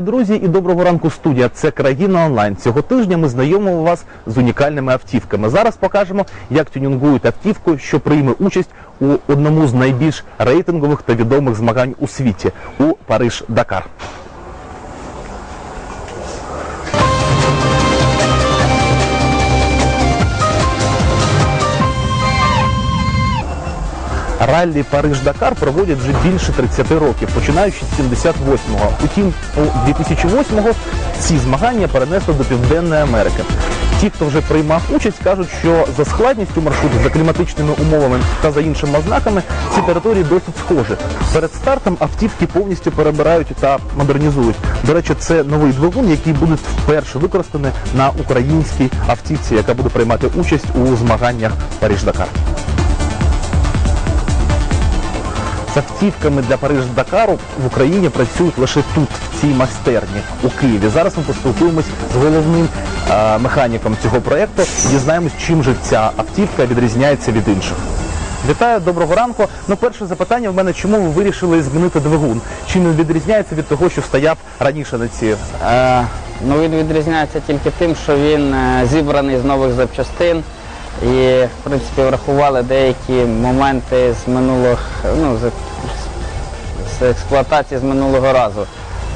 Друзі, і доброго ранку студія. Це країна онлайн. Цього тижня ми знайомимо вас з унікальними автівками. Зараз покажемо, як тюнінгують автівку, що прийме участь у одному з найбільш рейтингових та відомих змагань у світі у Париж Дакар. Раллі Париж-Дакар проводять вже більше 30 років, починаючи з 78-го. Утім, у 2008-го ці змагання перенесли до Південної Америки. Ті, хто вже приймав участь, кажуть, що за складністю маршруту, за кліматичними умовами та за іншими ознаками ці території досить схожі. Перед стартом автівки повністю перебирають та модернізують. До речі, це новий двигун, який буде вперше використаний на українській автівці, яка буде приймати участь у змаганнях Париж-Дакар. З автівками для Париж-Дакару в Україні працюють лише тут, в цій майстерні у Києві. Зараз ми поспілкуємось з головним е, механіком цього проєкту і дізнаємось, чим же ця автівка відрізняється від інших. Вітаю, доброго ранку. Ну, перше запитання в мене, чому ви вирішили змінити двигун? Чим він відрізняється від того, що стояв раніше на цій? Е, ну, він відрізняється тільки тим, що він е, зібраний з нових запчастин. І, в принципі, врахували деякі моменти з минулих, ну, з, з експлуатації з минулого разу.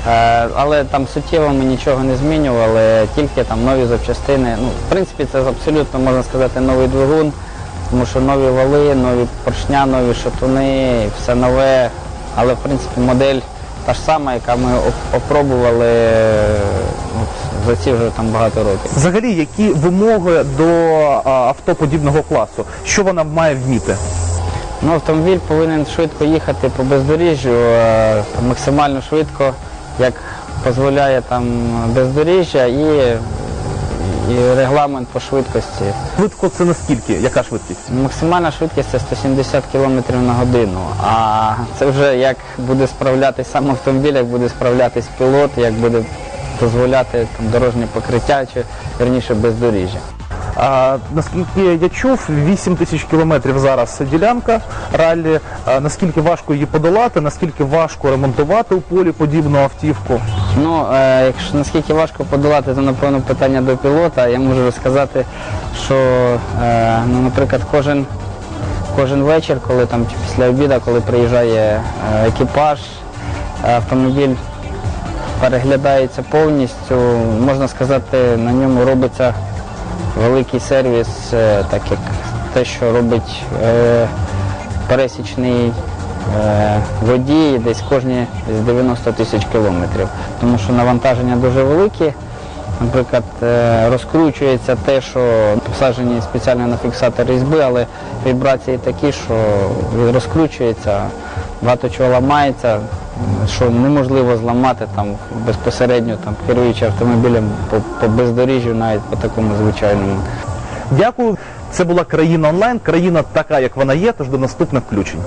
Е, але там суттєво ми нічого не змінювали, тільки там нові запчастини. Ну, в принципі, це абсолютно можна сказати новий двигун, тому що нові вали, нові поршня, нові шатуни, все нове. Але в принципі модель та ж сама, яка ми оп- опробували е, за ці вже там багато років. Взагалі, які вимоги до авто подібного класу? Що вона має вміти? Ну, автомобіль повинен швидко їхати по бездоріжжю, е, максимально швидко, як дозволяє там бездоріжжя і, і регламент по швидкості. Швидко це наскільки? Яка швидкість? Максимальна швидкість це 170 км на годину. А це вже як буде справлятись сам автомобіль, як буде справлятись пілот, як буде дозволяти там, дорожнє покриття чи верніше бездоріжжя. А, наскільки я чув, 8 тисяч кілометрів зараз ділянка раллі. А, наскільки важко її подолати, наскільки важко ремонтувати у полі подібну автівку? Ну, е, якщо наскільки важко подолати, то напевно питання до пілота. Я можу сказати, що, е, ну, наприклад, кожен, кожен вечір, коли там чи після обіду, коли приїжджає е, екіпаж, автомобіль переглядається повністю, можна сказати, на ньому робиться великий сервіс, е, так як те, що робить е, пересічний е, водій десь кожні десь 90 тисяч кілометрів. Тому що навантаження дуже великі. Наприклад, е, розкручується те, що посаджені спеціально на фіксатор різьби, але вібрації такі, що розкручується, багато чого ламається, що неможливо зламати там безпосередньо там, керуючи автомобілем по, по бездоріжжю, навіть по такому звичайному. Дякую. Це була країна онлайн, країна така, як вона є, тож до наступних включень.